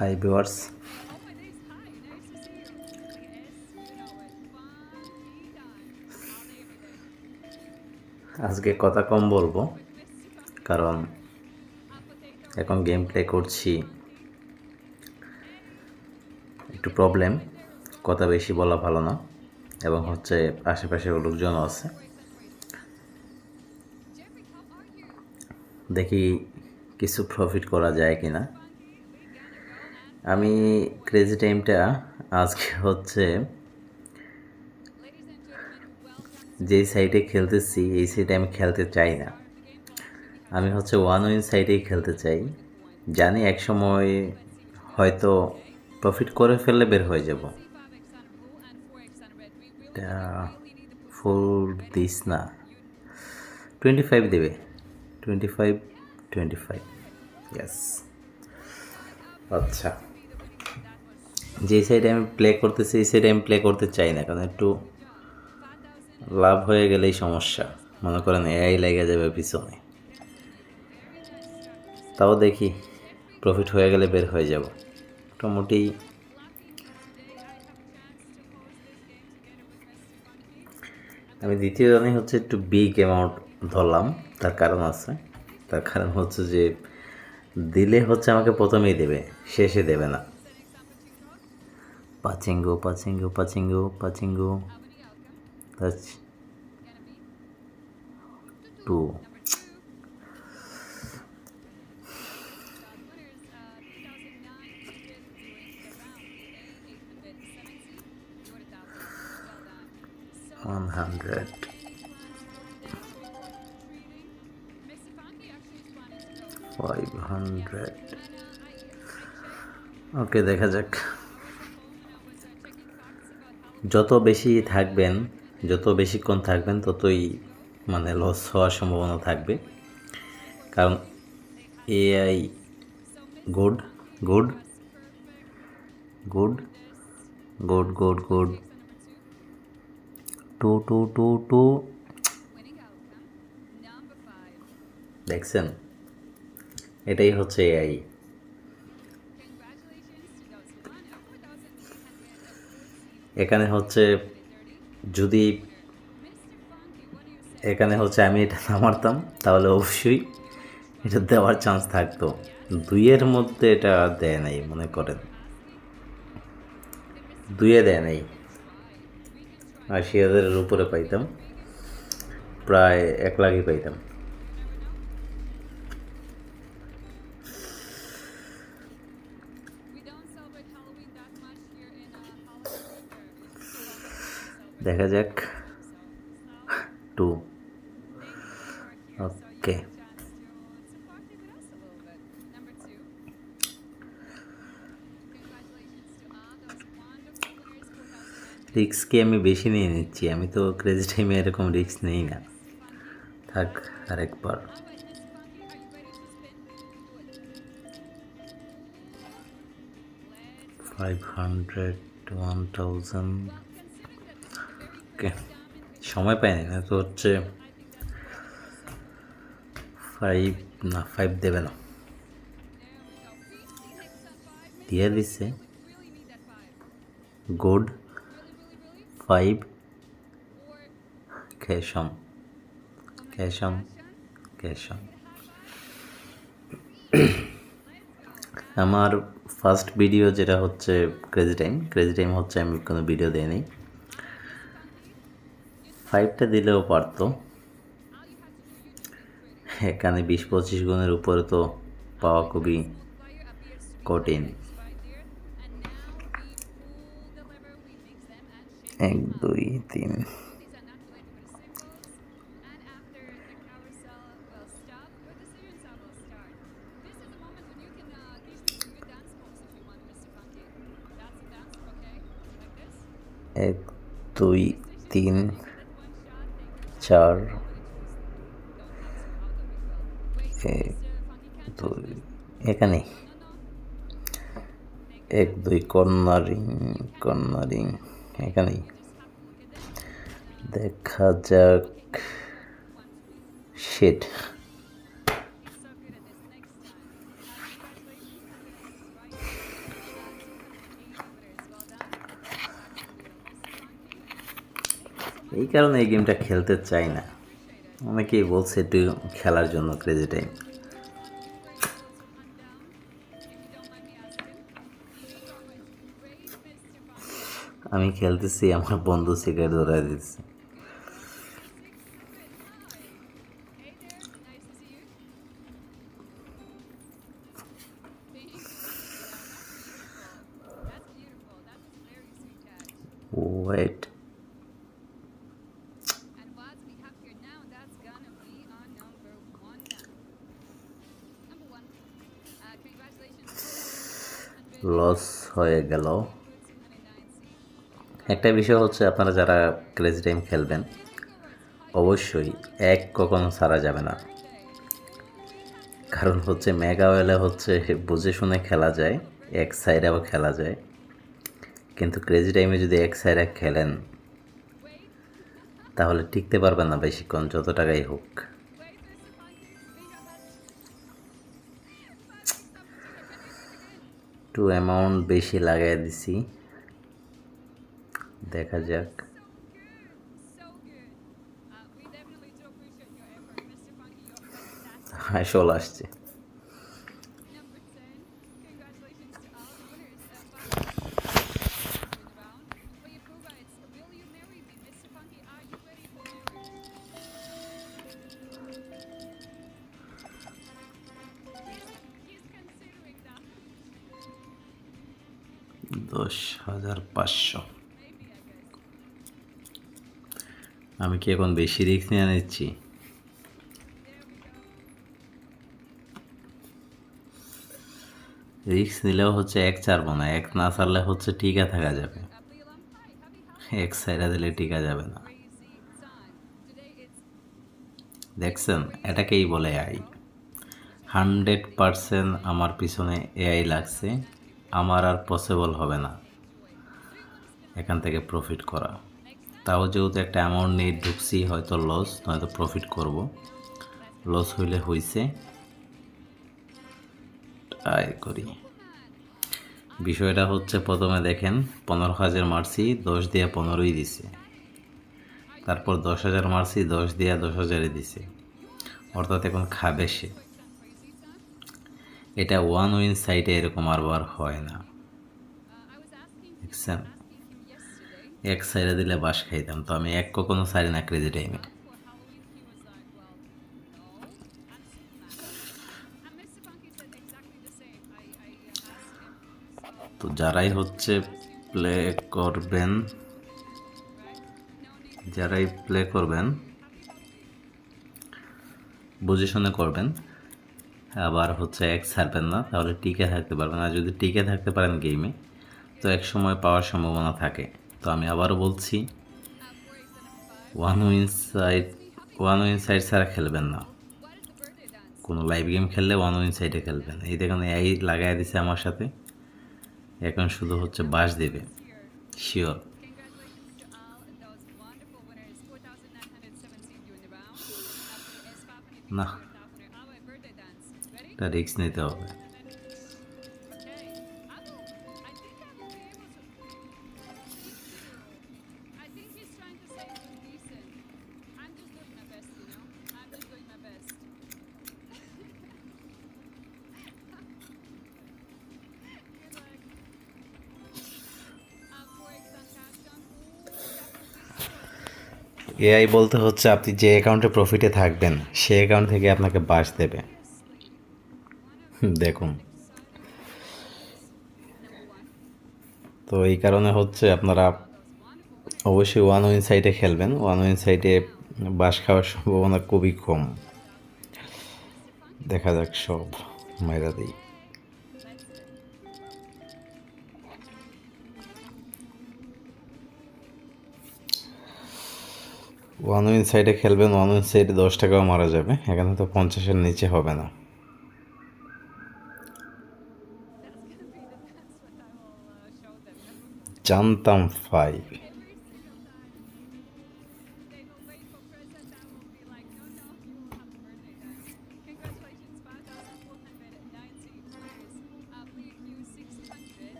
Hi viewers আজকে কথা কম বলব, কারণ এখন গেম প্লে করছি। একটু প্রবলেম কথা বেশি বলা ভালো না, এবং হচ্ছে আশেপাশে লোকজনও আছে। দেখি কিছু প্রফিট করা যায় কি না আমি ক্রেজি টাইমটা আজকে হচ্ছে যেই সাইডে খেলতেছি, এই সাইডে আমি খেলতে চাই না। আমি হচ্ছে ওয়ান উইন সাইডেই খেলতে চাই। জানি এক সময় হয়তো প্রফিট করে ফেললে বের হয়ে যাব। ফুল দিস না। টোয়েন্টি ফাইভ দেবে। Twenty five twenty five yes আচ্ছা। যে সাইডে আমি প্লে করতেছি, এই সাইডে আমি প্লে করতে চাই না, কারণ একটু লাভ হয়ে গেলেই সমস্যা। মনে করেন এআই লেগে যাবে পিছনে। তাও দেখি প্রফিট হয়ে গেলে বের হয়ে যাব। মোটামুটি আমি দ্বিতীয় রানে হচ্ছে একটু বিগ অ্যামাউন্ট ধরলাম, তার কারণ আছে। তার কারণ হচ্ছে যে দিলে হচ্ছে আমাকে প্রথমেই দেবে, শেষে দেবে না। পাচিঙ্গো পাচিঙ্গো পাচিঙ্গো পাচিঙ্গো that's two one hundred five hundred ওকে দেখা যাক যত বেশি থাকবেন, যত বেশিক্ষণ থাকবেন, ততই মানে লস হওয়ার সম্ভাবনা থাকবে। কারণ AI good good good good good good two two two two দেখছেন? এটাই হচ্ছে এআই এখানে হচ্ছে যদি এখানে হচ্ছে আমি এটা না মারতাম, তাহলে অবশ্যই এটা দেওয়ার চান্স থাকতো। দুইয়ের মধ্যে এটা দেয় নাই, মনে করেন। দুইয়ে দেয় নাই। আশি হাজারের উপরে পাইতাম। প্রায় এক লাখই পাইতাম। দেখা যাক। টু ওকে রিক্স কি আমি বেশি নিয়ে নিচ্ছি। আমি তো ক্রেজি টাইমে এরকম রিক্স নেই না। থাক, আরেকবার। ফাইভ হান্ড্রেড ওয়ান থাউজেন্ড সময় পাইনি না, তো হচ্ছে ফাইভ না ফাইভ দেবে না। দিয়ে দিচ্ছে গুড ফাইভ ক্যাশম ক্যাশম ক্যাশম আমার ফার্স্ট ভিডিও যেটা হচ্ছে ক্রেজি টাইম ক্রেজি টাইম হচ্ছে আমি কোনো ভিডিও দিইনি। ফাইভটা দিলেও পারতো। এখানে বিশ পঁচিশ গুণের উপরে তো পাওয়া খুবই কঠিন। এক, দুই, তিন। এক, দুই, তিন। চার এক দুই এখানে এক দুই কর্নারিং কর্নারিং এখানেই। দেখা যাক শেড এই কারণে এই গেমটা খেলতে চাই না। অনেকেই বলছে একটু খেলার জন্য ক্রেজি টাইম আমি খেলতেছি, আমার বন্ধু সিগারেট ধরাই দিচ্ছে। ওয়েট লস হয়ে গেল। একটা বিষয় হচ্ছে, আপনারা যারা ক্রেজি টাইম খেলবেন, অবশ্যই এক কখনো ছাড়া যাবে না। কারণ হচ্ছে মেগা ওয়েলে হচ্ছে, বুঝে শুনে খেলা যায়, এক সাইডেও খেলা যায়। কিন্তু ক্রেজি টাইমে যদি এক সাইডে খেলেন, তাহলে টিকতে পারবেন না বেশিক্ষণ, যত টাকাই হোক। একটু অ্যামাউন্ট বেশি লাগাই দিছি দেখা যাক So good. দশ হাজার পাঁচশো. আমি কি এখন বেশি রিস্ক নিয়ে নিচ্ছি. রিস্ক নিলেও হচ্ছে এক ছাড়বো না, এক না ছাড়লে হচ্ছে টিকা থাকা যাবে. এক সাইডা দিলে টিকা যাবে না দেখছেন, এটাকেই বলে আই হান্ড্রেড পারসেন্ট আমার পিছনে এআই লাগছে আমার আর পসিবল হবে না। এখান থেকে প্রফিট করা। তাও যেহেতু একটা অ্যামাউন্ট নিয়ে ঢুকছি, হয়তো লস নয়তো প্রফিট করব। লস হইলে হইছে। ট্রাই করি। বিষয়টা হচ্ছে, প্রথমে দেখেন, পনেরো হাজার মারছি, দশ দিয়ে পনেরোই দিছে। তারপর দশ হাজার মারছি, দশ দিয়ে দশ হাজারে দিছে। অর্থাৎ এখন খাবে সে। এটা ওয়ান উইন সাইডে এরকম আর বার হয় না। এক সাইডে দিলে বাস খাইতাম, তো আমি এক কোনো সাইড না ক্রেজি টাইম তো যারাই হচ্ছে প্লে করবেন, যারাই প্লে করবেন, বুঝে শুনে করবেন। আবার হচ্ছে এক ছাড়বেন না, তাহলে টিকে থাকতে পারবেন। আর যদি টিকে থাকতে পারেন গেমে তো এক সময় পাওয়ার সম্ভাবনা থাকে। তো আমি আবারও বলছি one win side one win side ছাড়া খেলবেন না? কোনো লাইভ গেম খেললে ওয়ান উইন সাইডে খেলবেন। এই দেখুন, এই লাগাই দিছে আমার সাথে। এখন শুধু হচ্ছে বাস দেবে। শিওর Congratulations একটা রিক্স নিতে হবে। এআই বলতে হচ্ছে আপনি যে অ্যাকাউন্টে প্রফিটে থাকবেন সে অ্যাকাউন্ট থেকে আপনাকে বাস দেবে। দেখুন। তো এই কারণে হচ্ছে আপনারা অবশ্যই ওয়ান উইন সাইডে খেলবেন। ওয়ান উইন সাইডে বাস খাওয়ার সম্ভাবনা খুবই কম। দেখা যাক সব মাইরা দিই। ওয়ান উইন সাইডে খেলবেন ওয়ান উইন সাইডে দশ টাকাও মারা যাবে। এখানে তো পঞ্চাশের নিচে হবে না। Mr. Funky.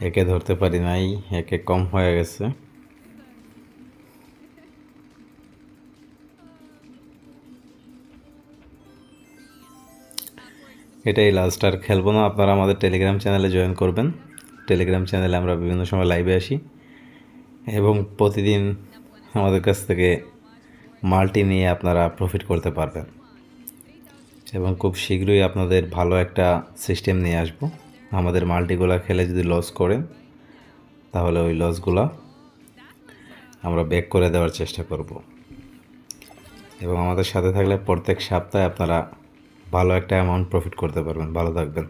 একে ধরতে পারি নাই একে কম হয়ে গেছে এটাই লাস্ট আর খেলব না। আপনারা আমাদের টেলিগ্রাম চ্যানেলে জয়েন করবেন। টেলিগ্রাম চ্যানেলে আমরা বিভিন্ন সময় লাইভে আসি। এবং প্রতিদিন আমাদের কাছ থেকে মাল্টি নিয়ে আপনারা প্রফিট করতে পারবেন। এবং খুব শীঘ্রই আপনাদের ভালো একটা সিস্টেম নিয়ে আসব। আমাদের মাল্টিগুলা খেলে যদি লস করেন, তাহলে ওই লসগুলা আমরা ব্যাক করে দেওয়ার চেষ্টা করব। এবং আমাদের সাথে থাকলে প্রত্যেক সপ্তাহে আপনারা ভালো একটা অ্যামাউন্ট প্রফিট করতে পারবেন ভালো থাকবেন।